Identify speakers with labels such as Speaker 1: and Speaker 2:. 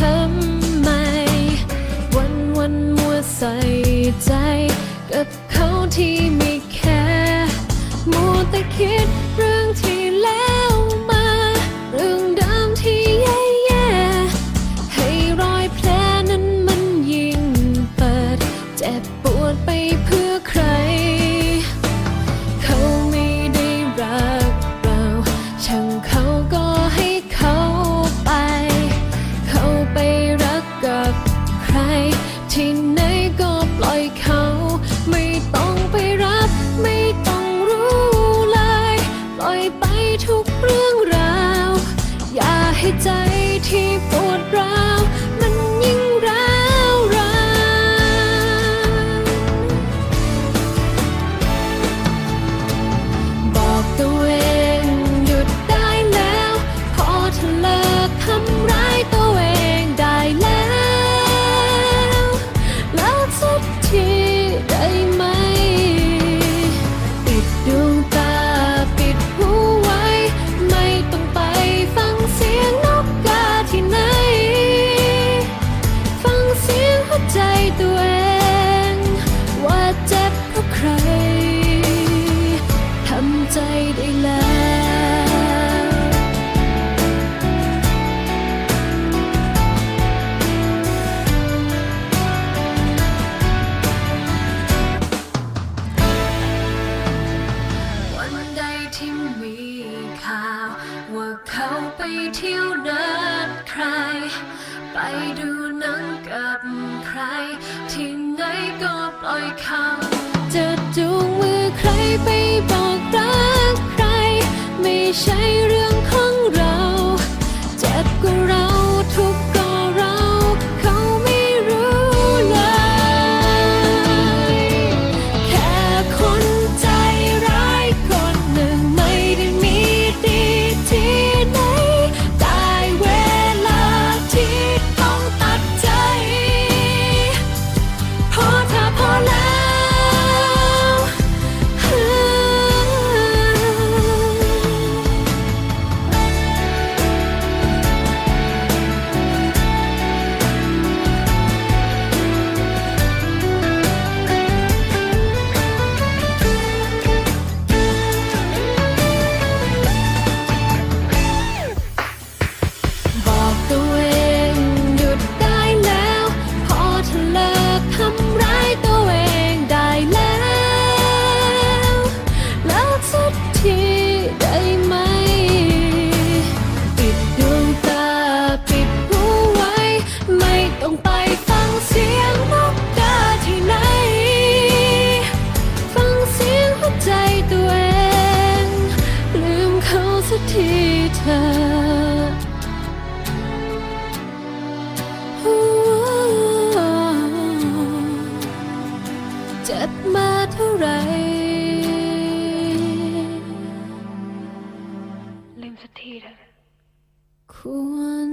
Speaker 1: ทำไม วันวันมัวใส่ใจ กับเขาที่ไม่แคร์มัวแต่คิดเรื่องที่แล้วมา เรื่องเดิมที่แย่ๆให้รอยแผลนั้นมันยิ่งเปิดเจ็บป could die ใจตัวเอง ว่าเจ็บเพราะใคร ทำใจได้แล้ววันใดที่มีข่าว ว่าเขาไปเที่ยวนัดใคร ไปดูหนังกับใคร ที่ไหนก็ปล่อยเขาจะจูงมือใครไปบอกรักใคร ไม่ใช่ ที่เธอจ็บมาเท่าไร ลืมสักทีเถอะควร